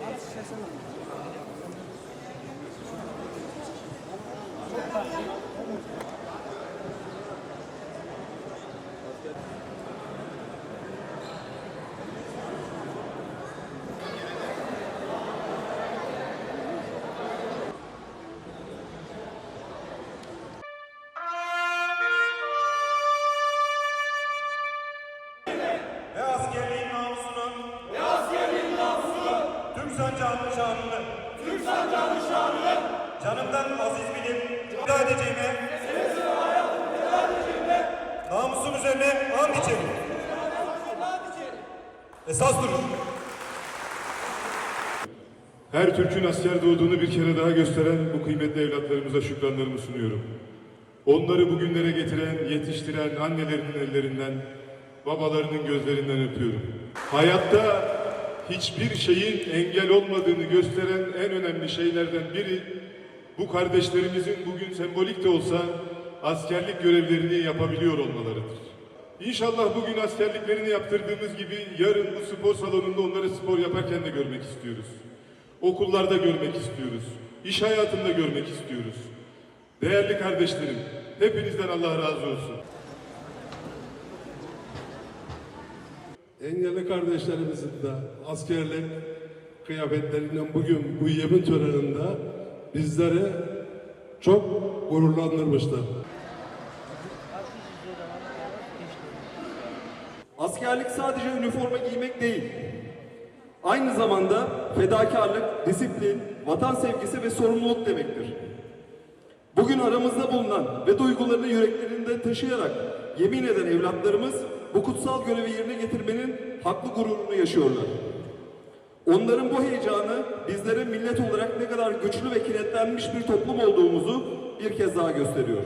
ve tüm sancağımın şanını tüm sancağımın şanını canımdan aziz bilip feda edeceğime namusum üzerine ant içerim. Esas durun. Her Türk'ün asker doğduğunu bir kere daha gösteren bu kıymetli evlatlarımıza şükranlarımı sunuyorum. Onları bugünlere getiren, yetiştiren annelerinin ellerinden, babalarının gözlerinden öpüyorum. Hayatta hiçbir şeyin engel olmadığını gösteren en önemli şeylerden biri bu kardeşlerimizin bugün sembolik de olsa askerlik görevlerini yapabiliyor olmalarıdır. İnşallah bugün askerliklerini yaptırdığımız gibi yarın bu spor salonunda onları spor yaparken de görmek istiyoruz. Okullarda görmek istiyoruz. İş hayatında görmek istiyoruz. Değerli kardeşlerim, hepinizden Allah razı olsun. Engelli kardeşlerimizin de askerlik kıyafetlerinden bugün bu yemin töreninde bizleri çok gururlandırmışlar. Askerlik sadece üniforma giymek değil. Aynı zamanda fedakarlık, disiplin, vatan sevgisi ve sorumluluk demektir. Bugün aramızda bulunan ve duygularını yüreklerinde taşıyarak yemin eden evlatlarımız bu kutsal görevi yerine getirmenin haklı gururunu yaşıyorlar. Onların bu heyecanı bizlere millet olarak ne kadar güçlü ve kilitlenmiş bir toplum olduğumuzu bir kez daha gösteriyor.